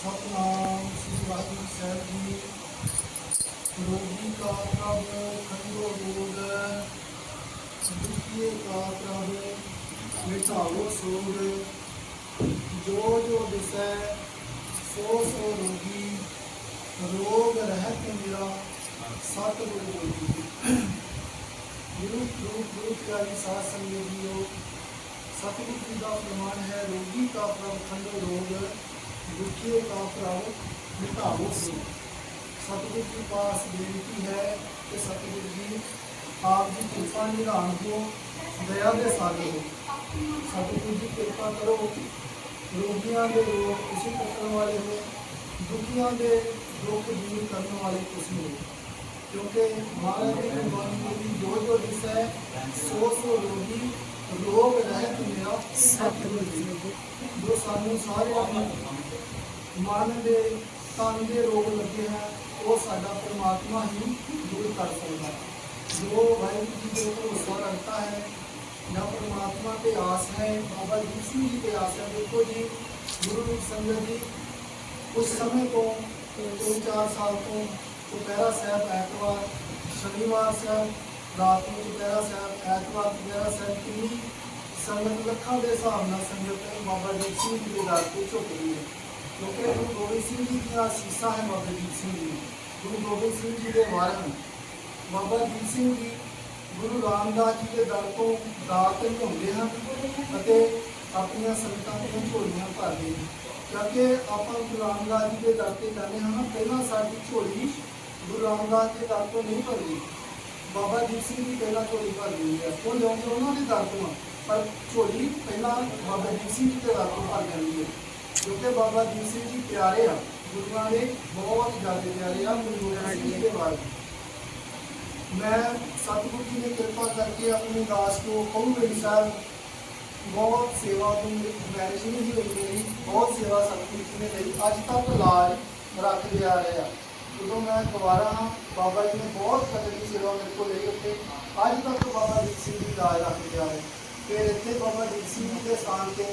ਸਤਨਾਮ ਸ੍ਰੀ ਵਾਹਿਗੁਰੂ ਸਾਹਿਬ ਜੀ ਰੋਗੀ ਕਾ ਪ੍ਰਭ ਖੰਡੋ ਰੋਗ ਦੁਖੀਏ ਕਾ ਪ੍ਰਭ ਮਿਟਾਓ ਸੋਗ ਜੋ ਜੋ ਦਿਸੈ ਸੋ ਸੋ ਰੋਗੀ ਰੋਗ ਰਹਿਤ ਮੇਰਾ ਸਤਿਗੁਰ ਜੋਗੀ ਗੁਰੂ ਗੁਰੂ ਗੁਰੂ ਪਿਆਰੀ ਸਾਧ ਸੰਗਤ ਜੀਓ ਸਤਿਗੁਰ ਜੀ ਦਾ ਪ੍ਰਮਾਣ ਹੈ, ਰੋਗੀ ਕਾ ਪ੍ਰਭ ਖੰਡੋ ਰੋਗ। ਦੁਖੀਏ ਕਾ ਪ੍ਰਭ ਮਿਟਾਵੋ ਸੋ ਸਤਿਗੁਰ ਜੀ ਪਾਸ ਬੇਨਤੀ ਹੈ ਕਿ ਸਤਿਗੁਰ ਜੀ ਆਪ ਦੀ ਕਿਰਪਾ ਨਿਧਾਨ ਕੋ ਦਇਆ ਦੇ ਸਾਗਰ ਹੋ। ਸਤਿਗੁਰ ਜੀ ਕਿਰਪਾ ਕਰੋ। ਰੋਗੀਆਂ ਦੇ ਰੋਗ ਤੁਸੀਂ ਕੱਟਣ ਵਾਲੇ ਹੋ। ਦੁਖੀਆਂ ਦੇ ਦੁੱਖ ਦੂਰ ਕਰਨ ਵਾਲੇ ਤੁਸੀਂ ਹੋ। ਕਿਉਂਕਿ ਮਹਾਰਾਜ ਦੀ ਗੁਰਬਾਣੀ ਦੀ ਜੋ ਜੋ ਦਿਸੈ ਸੋ ਸੋ ਰੋਗੀ ਰੋਗ ਰਹਿਤ ਮੇਰਾ ਸਤਿਗੁਰ ਜੀ। ਜੋ ਸਾਨੂੰ ਸਾਰਿਆਂ ਨੂੰ ਮਨ ਦੇ, ਤਨ ਦੇ ਰੋਗ ਲੱਗੇ ਹੈ, ਉਹ ਸਾਡਾ ਪਰਮਾਤਮਾ ਹੀ ਦੂਰ ਕਰ ਸਕਦਾ ਹੈ। ਜੋ ਵਾਹਿਗੁਰੂ ਜੀ ਦੇ ਉੱਪਰ ਭਰੋਸਾ ਰੱਖਤਾ ਹੈ, ਜਾਂ ਪਰਮਾਤਮਾ ਤੇ ਆਸ ਹੈ, ਬਾਬਾ ਦੀਪ ਸਿੰਘ ਜੀ ਤੇ ਆਸ ਹੈ, ਦੇਖੋ ਜੀ, ਗੁਰੂ ਰੂਪ ਸੰਗਤ ਜੀ ਉਸ ਸਮੇਂ ਤੋਂ, ਤਿੰਨ ਚਾਰ ਸਾਲ ਤੋਂ ਚੁਪਹਿਰਾ ਸਾਹਿਬ, ਐਤਵਾਰ, ਸ਼ਨੀਵਾਰ ਸਾਹਿਬ, ਰਾਤ ਨੂੰ ਚੁਪਹਿਰਾ ਸਾਹਿਬ, ਐਤਵਾਰ ਚੁਪਹਿਰਾ ਸਾਹਿਬ, ਕਿੰਨੀ ਸੰਗਤ ਲੱਖਾਂ ਦੇ ਹਿਸਾਬ ਨਾਲ ਸੰਗਤ ਬਾਬਾ ਦੀਪ ਸਿੰਘ ਜੀ ਦੇ ਦਰ ਤੇ ਝੁਕਦੀ ਹੈ। ਕਿਉਂਕਿ ਗੁਰੂ ਗੋਬਿੰਦ ਸਿੰਘ ਜੀ ਦੀਆਂ ਅਸੀਸਾਂ ਹੈ ਬਾਬਾ ਦੀਪ ਸਿੰਘ ਜੀ ਗੁਰੂ ਗੋਬਿੰਦ ਸਿੰਘ ਜੀ ਦੇ ਵਾਰਨ ਬਾਬਾ ਦੀਪ ਸਿੰਘ ਜੀ ਗੁਰੂ ਰਾਮਦਾਸ ਜੀ ਦੇ ਦਰ ਤੋਂ ਦਾਤ ਲਿਆਉਂਦੇ ਹਨ ਅਤੇ ਆਪਣੀਆਂ ਸੰਗਤਾਂ ਦੀਆਂ ਝੋਲੀਆਂ ਭਰਦੇ ਹਨ ਕਿਉਂਕਿ ਆਪਾਂ ਗੁਰੂ ਰਾਮਦਾਸ ਜੀ ਦੇ ਦਰ ਤੇ ਜਾਂਦੇ ਹਾਂ ਨਾ, ਪਹਿਲਾਂ ਸਾਡੀ ਝੋਲੀ ਗੁਰੂ ਰਾਮਦਾਸ ਦੇ ਦਰ ਤੋਂ ਨਹੀਂ ਭਰਦੀ ਬਾਬਾ ਦੀਪ ਸਿੰਘ ਜੀ ਪਹਿਲਾਂ ਝੋਲੀ ਭਰਦੀ ਹੈ ਉਹ ਲਿਆਉਂਦੇ ਉਹਨਾਂ ਦੇ ਦਰ ਤੋਂ ਆ, ਪਰ ਝੋਲੀ ਪਹਿਲਾਂ ਬਾਬਾ ਦੀਪ ਸਿੰਘ ਜੀ ਦੇ ਦਰ ਤੋਂ ਭਰ ਜਾਂਦੀ ਹੈ ਕਿਉਂਕਿ ਬਾਬਾ ਦੀਪ ਸਿੰਘ ਜੀ ਪਿਆਰੇ ਆ, ਗੁਰੂਆਂ ਦੇ ਬਹੁਤ ਜ਼ਿਆਦਾ ਪਿਆਰੇ ਆ ਗੁਰੂ ਗੋਬਿੰਦ ਸਿੰਘ ਜੀ ਦੇ ਬਾਰੇ ਮੈਂ ਸਤਿਗੁਰੂ ਜੀ ਨੇ ਕਿਰਪਾ ਕਰਕੇ ਆਪਣੀ ਦਾਸ को ਕਹੂੰ ਮੇਰੀ ਸਾਹਿਬ ਬਹੁਤ ਸੇਵਾ ਤੋਂ ਮੈਰਿਜ ਨਹੀਂ ਸੀ ਹੋਈ ਮੇਰੀ ਬਹੁਤ ਸੇਵਾ ਸਤਿਗੁਰੂ ਜੀ ਨੇ ਲਈ। ਅੱਜ ਤੱਕ ਲਾਜ ਰੱਖਦੇ ਆ ਰਹੇ। ਆ ਜਦੋਂ ਮੈਂ ਕੁਵਾਰਾ ਹਾਂ ਬਾਬਾ ਜੀ ਨੇ ਬਹੁਤ ਕਦਰ ਦੀ ਸੇਵਾ ਮੇਰੇ ਕੋਲ ਲਈ ਉੱਤੇ ਅੱਜ ਤੱਕ ਬਾਬਾ ਦੀਪ ਸਿੰਘ ਜੀ ਲਾਜ ਰੱਖਦੇ ਆ ਰਹੇ। ਫਿਰ ਇੱਥੇ ਬਾਬਾ ਦੀਪ ਸਿੰਘ ਜੀ ਦੇ ਸਥਾਨ ਤੇ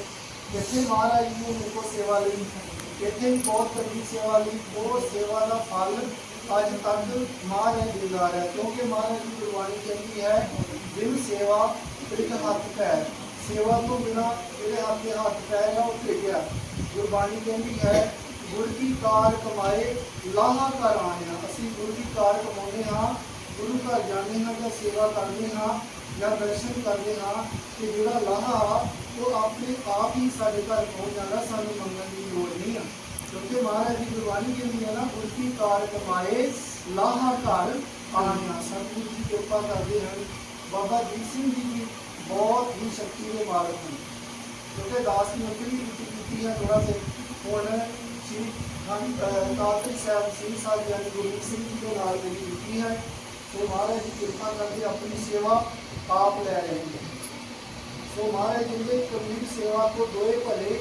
ਜਿੱਥੇ ਮਹਾਰਾਜ ਜੀ ਨੇ ਮੇਰੇ ਕੋਲ ਸੇਵਾ ਲਈ। ਇੱਥੇ ਵੀ ਬਹੁਤ ਕੜੀ ਸੇਵਾ ਲਈ। ਬਹੁਤ ਸੇਵਾ ਦਾ ਫਲ ਅੱਜ ਤੱਕ ਮਹਾਰਾਜ ਦਿੰਦਾ ਰਿਹਾ ਕਿਉਂਕਿ ਮਹਾਰਾਜ ਦੀ ਗੁਰਬਾਣੀ ਕਹਿੰਦੀ ਹੈ ਜਿਨ ਸੇਵਾ ਇੱਕ ਹੱਥ ਪੈਰ। ਸੇਵਾ ਤੋਂ ਬਿਨਾ ਜਿਹੜੇ ਹੱਥ ਦੇ ਹੱਥ ਪੈਰ ਆ, ਉਹ ਭੇਜਿਆ ਗੁਰਬਾਣੀ ਕਹਿੰਦੀ ਹੈ, ਗੁਰ ਕੀ ਕਾਰ ਕਮਾਏ, ਲਾਹਾ ਕਰ ਆਇਆ। ਅਸੀਂ ਗੁਰ ਦੀ ਕਾਰ ਕਮਾਉਂਦੇ ਹਾਂ, ਗੁਰੂ ਘਰ ਜਾਂਦੇ ਹਾਂ ਜਾਂ ਸੇਵਾ ਕਰਦੇ ਹਾਂ ਜਾਂ ਦਰਸ਼ਨ ਕਰਦੇ ਹਾਂ ਕਿ ਜਿਹੜਾ ਲਾਹਾ ਉਹ ਆਪਣੇ ਆਪ ਹੀ ਸਾਡੇ ਘਰ ਪਹੁੰਚ ਜਾਂਦਾ ਸਾਨੂੰ ਮੰਗਣ ਦੀ ਲੋੜ ਨਹੀਂ ਆ ਕਿਉਂਕਿ ਮਹਾਰਾਜ ਦੀ ਗੁਰਬਾਣੀ ਕਹਿੰਦੀ ਹੈ ਨਾ ਗੁਰ ਕੀ ਕਾਰ ਕਮਾਏ ਲਾਹਾ ਘਰ ਆਇਆ ਸਤਿਗੁਰੂ ਜੀ ਕਿਰਪਾ ਕਰਦੇ ਹਨ ਬਾਬਾ ਦੀਪ ਸਿੰਘ ਜੀ ਵੀ ਬਹੁਤ ਹੀ ਸ਼ਕਤੀ ਦੇ ਮਾਲਕ ਹਨ ਕਿਉਂਕਿ ਦਾਸ ਦੀ ਨੌਕਰੀ ਕੀਤੀ ਕੀਤੀ ਹੈ ਥੋੜਾ ਸੇ ਹੁਣ ਸ਼੍ਰੀ ਖਾਨ ਕਾਤਿਕ ਸਾਹਿਬ ਸਿੰਘ ਸਾਹਿਬ ਯਾਨੀ ਗੁਰੂ ਸਿੰਘ ਜੀ ਦੇ ਨਾਲ ਮੇਰੀ ਕੀਤੀ ਹੈ ਸੋ ਮਹਾਰਾਜ ਦੀ ਕਿਰਪਾ ਕਰਕੇ ਆਪਣੀ ਸੇਵਾ ਆਪ ਲੈ ਰਹੇ ਹਨ ਸੋ महाराज जी ने कबीर सेवा को दोए भले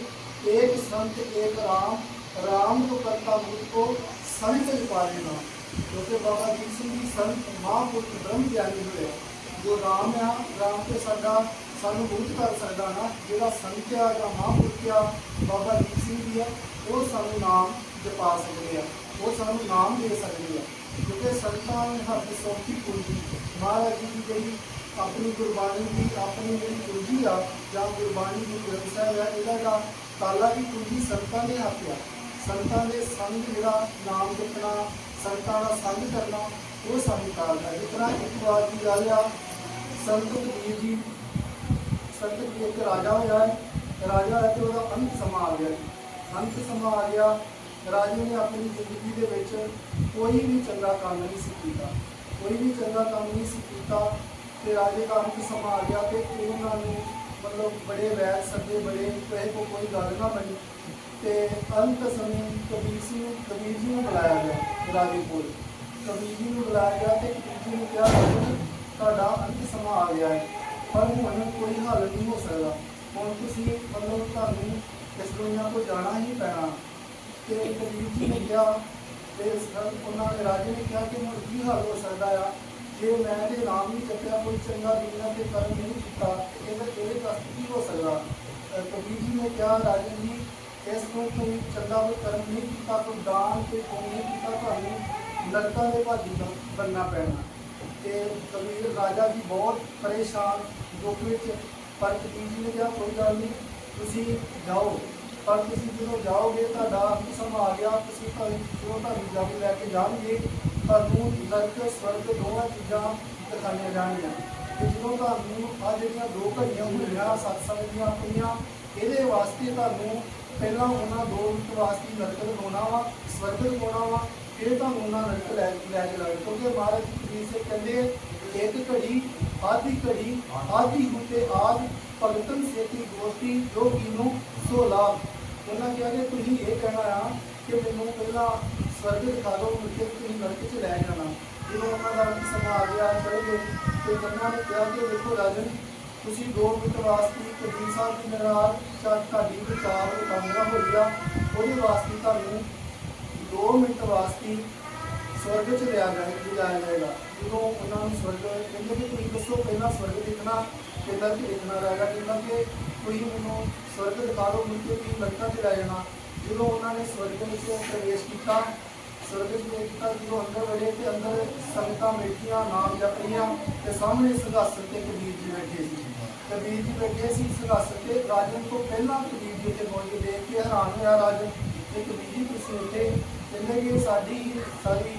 एक संत एक राम राम को करता मुझको संत पालेगा क्योंकि बाबा दीप सिंह जी संत महापुरुष ब्रह्म ਗਿਆਨੀ ਹੋਏ ਆ। ਜੋ ਰਾਮ ਆ ਰਾਮ ਤੇ ਸਾਡਾ ਸਾਨੂੰ ਬੁੱਧ ਕਰ ਸਕਦਾ ਨਾ ਜਿਹੜਾ ਸੰਤ ਆ ਜਾਂ ਮਹਾਂਪੁਰਖ ਆ ਬਾਬਾ ਦੀਪ ਸਿੰਘ ਜੀ ਆ ਉਹ ਸਾਨੂੰ ਨਾਮ ਜਪਾ ਸਕਦੇ ਆ ਉਹ ਸਾਨੂੰ ਨਾਮ ਦੇ ਸਕਦੇ ਆ ਕਿਉਂਕਿ ਸੰਤਾਂ ਨੇ ਹੱਥ ਸੌਖੀ ਪੂਜੀ ਮਹਾਰਾਜ ਜੀ ਦੀ ਜਿਹੜੀ ਆਪਣੀ ਗੁਰਬਾਣੀ ਦੀ ਆਪਣੀ ਜਿਹੜੀ ਪੂੰਜੀ ਆ ਜਾਂ ਗੁਰਬਾਣੀ ਦੀ ਗ੍ਰੰਥ ਸਾਹਿਬ ਹੈ ਇਹਦਾ ਦਾ ਤਾਲਾ ਦੀ ਕੁੰਜੀ ਸੰਤਾਂ ਦੇ ਹੱਥ ਆ। ਸੰਤਾਂ ਦੇ ਸੰਗ ਜਿਹੜਾ ਨਾਮ ਜਪਣਾ, ਸੰਤਾਂ ਦਾ ਸੰਗ ਕਰਨਾ, ਉਹ ਸਾਨੂੰ ਕਾਰਦਾ ਹੈ ਇਤਨਾ ਇੱਕ ਵਾਰ ਦੀ ਗੱਲ ਆ, ਸੰਤ ਕਬੀਰ ਜੀ, ਸੰਤ ਕਬੀਰ ਇੱਕ ਰਾਜਾ ਹੋਇਆ ਹੈ। ਰਾਜਾ ਹੈ ਤੇ ਉਹਦਾ ਅੰਤ ਸਮਾਂ ਆ ਗਿਆ ਜੀ। ਅੰਤ ਸਮਾਂ ਆ ਗਿਆ। ਰਾਜੇ ਨੇ ਆਪਣੀ ਜ਼ਿੰਦਗੀ ਦੇ ਵਿੱਚ ਕੋਈ ਵੀ ਚੰਗਾ ਕੰਮ ਨਹੀਂ ਸੀ ਕੀਤਾ। ਕੋਈ ਵੀ ਚੰਗਾ ਕੰਮ ਨਹੀਂ ਸੀ ਕੀਤਾ। ਤੇ ਰਾਜੇ ਦਾ ਅੰਤ ਸਮਾਂ ਆ ਗਿਆ ਤੇ ਉਹਨਾਂ ਨੂੰ ਮਤਲਬ ਬੜੇ ਵੈਦ ਸੱਦੇ, ਬੜੇ ਕਹੇ ਕੋ ਕੋਈ ਗੱਲ ਨਾ ਬਣੀ। ਤੇ ਅੰਤ ਸਮੇਂ ਕਬੀਰ ਸਿੰਘ ਨੂੰ, ਕਬੀਰ ਜੀ ਨੂੰ ਬੁਲਾਇਆ ਗਿਆ ਰਾਜੇ ਕੋਲ। ਕਬੀਰ ਜੀ ਨੂੰ ਬੁਲਾਇਆ ਗਿਆ ਤੇ ਕਬੀਰ ਜੀ ਨੂੰ ਕਿਹਾ ਕਿ ਤੁਹਾਡਾ ਅੰਤ ਸਮਾਂ ਆ ਗਿਆ ਹੈ। ਪਰ ਹੁਣ ਕੋਈ ਹੱਲ ਨਹੀਂ ਹੋ ਸਕਦਾ। ਹੁਣ ਤੁਸੀਂ ਮਤਲਬ ਤੁਹਾਨੂੰ ਇਸ ਦੁਨੀਆ ਤੋਂ ਜਾਣਾ ਹੀ ਪੈਣਾ। ਤੇ ਕਬੀਰ ਜੀ ਨੇ ਕਿਹਾ, ਤੇ ਉਹਨਾਂ ਨੇ ਰਾਜੇ ਨੇ ਕਿਹਾ ਕਿ ਹੁਣ ਕੀ ਹੱਲ ਹੋ ਸਕਦਾ ਆ? ਜੇ ਮੈਂ ਤੇ ਨਾਮ ਨਹੀਂ ਚੱਕਿਆ ਕੋਈ ਚੰਗਾ ਦੁਨੀਆ ਤੇ ਕਰਮ ਨਹੀਂ ਕੀਤਾ ਇਹਦਾ ਇਹਦੇ ਇਹਦੇ ਕੀ ਹੋ ਸਕਦਾ? ਅਹ ਕਬੀਰ ਜੀ ਨੇ ਕਿਹਾ ਰਾਜਨ ਜੀ, ਇਸ ਨੂੰ ਕੋਈ ਚੰਗਾ ਕੋਈ ਕਰਮ ਨਹੀਂ ਕੀਤਾ ਕੋਈ ਦਾਨ ਤੇ ਕੋਈ ਨਹੀਂ ਕੀਤਾ, ਤੁਹਾਨੂੰ ਨਰਕਾਂ ਦੇ ਭਾਗੀ ਦਾ ਬੰਨਾ ਪੈਣਾ। ਤੇ ਕਬੀਰ ਰਾਜਾ ਜੀ ਬਹੁਤ ਪਰੇਸ਼ਾਨ, ਦੁੱਖ ਵਿੱਚ, ਪਰ ਕਬੀਰ ਜੀ ਨੇ ਕਿਹਾ, ਕੋਈ ਗੱਲ ਨਹੀਂ, ਤੁਸੀਂ ਜਾਓ। ਪਰ ਤੁਸੀਂ ਜਦੋਂ ਜਾਓਗੇ, ਤੁਹਾਡਾ ਸਮਾਂ ਆ ਗਿਆ, ਤੁਸੀਂ ਭਾਵੇਂ ਜੋ ਤੁਹਾਨੂੰ ਜਗ ਲੈ ਕੇ ਜਾਣਗੇ ਤੁਹਾਨੂੰ ਨਰਕ, ਸਵਰਗ ਦੋਵਾਂ ਚੀਜ਼ਾਂ ਦਿਖਾਈਆਂ ਜਾਣਗੀਆਂ। ਤੇ ਜਦੋਂ ਤੁਹਾਨੂੰ ਆ ਜਿਹੜੀਆਂ ਦੋ ਘੜੀਆਂ ਹੋਈਆਂ ਸਤਸੰਗ ਦੀਆਂ ਪਈਆਂ ਇਹਦੇ ਵਾਸਤੇ ਤੁਹਾਨੂੰ ਪਹਿਲਾਂ ਉਹਨਾਂ ਦੋ ਮਿੰਟ ਵਾਸਤੇ ਨਰਕ ਲਗਾਉਣਾ ਵਾ, ਸਵਰਗ ਲਗਾਉਣਾ ਵਾ, ਫਿਰ ਤੁਹਾਨੂੰ ਉਹਨਾਂ ਨਰਕ ਲੈ ਲੈ ਕੇ ਲਾਏ ਕਿਉਂਕਿ ਮਹਾਰਾਜ ਜੀ ਕਬੀਰ ਸੇ ਕਹਿੰਦੇ, ਇੱਕ ਘੜੀ ਆਦੀ ਘੜੀ ਆਦੀ ਹੁੰਦੇ ਆਦ ਭਗਤਨ ਸੇਤੀ ਗੋਤੀ ਜੋ ਕੀਨੋ ਸੋ ਲਾਭ। ਉਹਨਾਂ ਕਿਹਾ ਕਿ ਤੁਸੀਂ ਇਹ ਕਹਿਣਾ ਆ ਕਿ ਮੈਨੂੰ ਪਹਿਲਾਂ ਸਵਰਗ ਦਿਖਾ ਦਿਓ ਮੁੜ ਕੇ ਨਰਕ 'ਚ ਲੈ ਜਾਣਾ। ਜਦੋਂ ਉਹਨਾਂ ਦਾ ਸਮਾਂ ਆ ਗਿਆ ਚਲੇ ਗਏ ਤੇ ਉਹਨਾਂ ਨੇ ਕਿਹਾ ਕਿ ਵੇਖੋ ਰਾਜਨ, ਤੁਸੀਂ ਦੋ ਮਿੰਟ ਵਾਸਤੇ ਕਬੀਰ ਸਾਹਿਬ ਦੀ ਨਰਾਰ ਚਾਹ ਤੁਹਾਡੀ ਵਿਚਾਰ ਕਾਮਨਾ ਹੋਈ ਆ, ਉਹਦੇ ਵਾਸਤੇ ਤੁਹਾਨੂੰ 2 ਮਿੰਟ ਵਾਸਤੇ ਸਵਰਗ ਚ ਲਿਆ ਜਾਏ ਜਾਇਆ ਜਾਏਗਾ। ਜਦੋਂ ਉਹਨਾਂ ਨੂੰ ਸਵਰਗ ਕਹਿੰਦੇ ਕਿ ਤੁਸੀਂ ਦੱਸੋ ਪਹਿਲਾਂ ਸਵਰਗ ਦੇਖਣਾ ਤੇ ਨਰਕ ਦੇਖਣਾ ਰਹੇਗਾ ਕਹਿੰਦਾ ਕਿ ਤੁਸੀਂ ਮੈਨੂੰ ਸਵਰਗ ਦਿਖਾ ਦਿਓ, ਮੁੜ ਕੇ ਤੁਸੀਂ ਚ ਲੈ ਜਾਣਾ। ਜਦੋਂ ਉਹਨਾਂ ਨੇ ਸਵਰਗ ਵਿੱਚ ਪ੍ਰਵੇਸ਼ ਕੀਤਾ, ਸਵਰਗ ਵਿੱਚ ਪ੍ਰਵੇਸ਼ ਕੀਤਾ, ਜਦੋਂ ਅੰਦਰ ਵੜੇ ਤੇ ਅੰਦਰ ਸੰਗਤਾਂ ਬੈਠੀਆਂ, ਨਾਮ ਜਪ ਰਹੀਆਂ, ਤੇ ਸਾਹਮਣੇ ਸਿੰਘਾਸਨ ਤੇ ਕਬੀਰ ਜੀ ਬੈਠੇ ਸੀ। ਕਬੀਰ ਜੀ ਬੈਠੇ ਸੀ ਸਿੰਘਾਸਨ ਤੇ, ਰਾਜਨ ਤੋਂ ਪਹਿਲਾਂ ਕਬੀਰ ਜੀ ਤੇ ਪਹੁੰਚ ਕੇ ਦੇਖ ਕੇ ਹੈਰਾਨ ਹੋਇਆ ਰਾਜਨ ਕਿ ਕਬੀਰ ਜੀ ਤੁਸੀਂ ਉੱਥੇ ਕਹਿੰਦੇ ਕਿ ਸਾਡੀ ਸਾਰੀ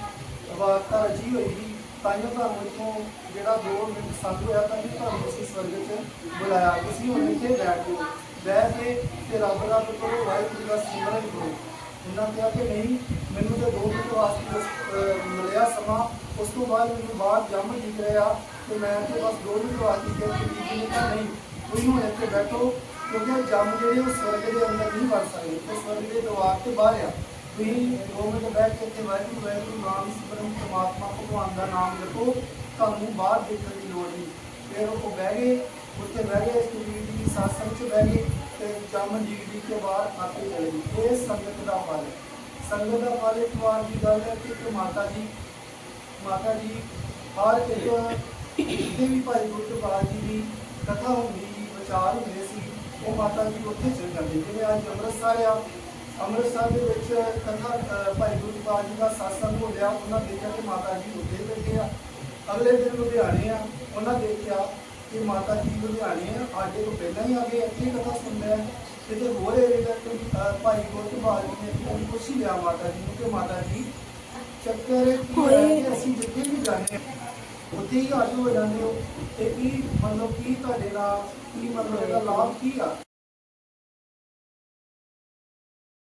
ਵਾਰਤਾ ਰਚੀ ਹੋਈ ਸੀ, ਤਾਂ ਹੀ ਤੁਹਾਨੂੰ ਇੱਥੋਂ ਜਿਹੜਾ ਦੋ ਮਿੰਟ ਸੰਗ ਹੋਇਆ, ਤਾਂ ਕਿ ਤੁਹਾਨੂੰ ਅਸੀਂ ਸਵਰਗ 'ਚ ਬੁਲਾਇਆ। ਤੁਸੀਂ ਹੁਣ ਇੱਥੇ ਬੈਠ ਜਾਓ। ਬਹਿ ਕੇ ਤੇ ਰੱਬ ਰੱਬ ਕਰੋ ਵਾਹਿਗੁਰੂ ਦਾ ਸਿਮਰਨ ਕਰੋ। ਉਹਨਾਂ ਕਿਹਾ ਕਿ ਨਹੀਂ, ਮੈਨੂੰ ਤਾਂ ਦੋ ਮਿੰਟ ਵਾਸਤੇ ਮਿਲਿਆ ਸਮਾਂ। ਉਸ ਤੋਂ ਬਾਅਦ ਮੈਨੂੰ ਬਾਹਰ ਜੰਮ ਦਿਖ ਰਿਹਾ ਤੇ ਮੈਂ ਤੇ ਬਸ ਦੋ ਮਿੰਟ ਵਾਸਤੇ ਕਿਹਾ ਕਿ ਬੀਬੀ ਨੇ ਕਿਹਾ ਨਹੀਂ, ਤੁਸੀਂ ਇੱਥੇ ਬੈਠੋ, ਕਿਉਂਕਿ ਜੰਮ ਜਿਹੜੇ ਉਹ ਸਵਰਗ ਦੇ ਅੰਦਰ ਨਹੀਂ ਵੜ ਸਕਦੇ। ਤੇ ਸਵਰਗ ਦੇ ਦਰਵਾਜ਼ੇ ਤੇ ਬਾਹਰ ਆ। ਤੁਸੀਂ ਦੋ ਮਿੰਟ ਬੈਠ ਕੇ ਇੱਥੇ ਵਾਹਿਗੁਰੂ ਵਾਹਿਗੁਰੂ ਨਾਮ ਸਿਮਰਨ ਪਰਮਾਤਮਾ ਭਗਵਾਨ ਦਾ ਨਾਮ ਜਪੋ ਤੁਹਾਨੂੰ ਬਾਹਰ ਦੇਖਣ ਦੀ ਲੋੜ ਨਹੀਂ। ਫਿਰ ਉਹ ਬਹਿ ਗਏ, ਉੱਥੇ ਬਹਿ ਗਏ ਕਬੀਰ ਦੀ ਸਾਸਨ 'ਚ ਬਹਿ ਗਏ। ਤੇ ਜੰਮ ਜੀ ਜੀ ਕੇ ਬਾਹਰ ਆਪੇ ਚਲੇ ਗਏ ਇਹ ਸੰਗਤ ਦਾ ਫਲ ਹੈ ਸੰਗਤ ਦਾ ਫਲ ਇੱਕ ਵਾਰ ਦੀ ਗੱਲ ਹੈ ਕਿ ਇੱਕ ਮਾਤਾ ਜੀ ਮਾਤਾ ਜੀ ਹਰ ਇੱਕ ਜਿੱਥੇ ਵੀ ਭਾਈ ਗੁਰਦੁਆਰਾ ਜੀ ਦੀ ਕਥਾ ਹੁੰਦੀ ਵਿਚਾਰ ਹੁੰਦੇ ਸੀ, ਉਹ ਮਾਤਾ ਜੀ ਉੱਥੇ ਚਲ ਜਾਂਦੇ ਜਿਵੇਂ ਅੱਜ ਅੰਮ੍ਰਿਤਸਰ ਆ, ਅੰਮ੍ਰਿਤਸਰ ਦੇ ਵਿੱਚ ਕਥਾ ਭਾਈ ਗੁਰਦੁਆਰਾ ਜੀ ਦਾ satsang ਹੋ ਰਿਹਾ ਉਹਨਾਂ ਦੇਖਿਆ ਕਿ ਮਾਤਾ ਜੀ ਉੱਥੇ ਬੈਠੇ ਆ। ਅਗਲੇ ਦਿਨ ਲੁਧਿਆਣੇ ਆ, ਉਹਨਾਂ ਦੇਖਿਆ ਕਿ ਮਾਤਾ ਜੀ ਲੁਧਿਆਣੇ ਆਡੇ ਤੋਂ ਪਹਿਲਾਂ ਹੀ ਆ ਗਏ ਇੱਥੇ ਕਥਾ ਸੁਣ ਰਿਹਾ ਕਿਤੇ ਹੋਰ ਏਰੀਆ ਤੇ ਅ, ਭਾਈ ਗੁਰਦੁਆਰਾ ਜੀ ਨੇ ਕੋਈ ਪੁੱਛ ਹੀ ਲਿਆ ਮਾਤਾ ਜੀ ਨੂੰ ਕਿ ਮਾਤਾ ਜੀ ਚੱਕਰ ਕੀ ਹੈ ਕਿ ਅਸੀਂ ਜਿੱਥੇ ਵੀ ਜਾਂਦੇ ਹਾਂ ਉੱਥੇ ਹੀ ਹਾਜ਼ਰ ਹੋ ਜਾਂਦੇ ਹੋ। ਤੇ ਕੀ ਮਤਲਬ ਕੀ ਤੁਹਾਡੇ ਨਾਲ ਕੀ ਮਤਲਬ ਇਹਦਾ ਲਾਭ ਕੀ ਆ?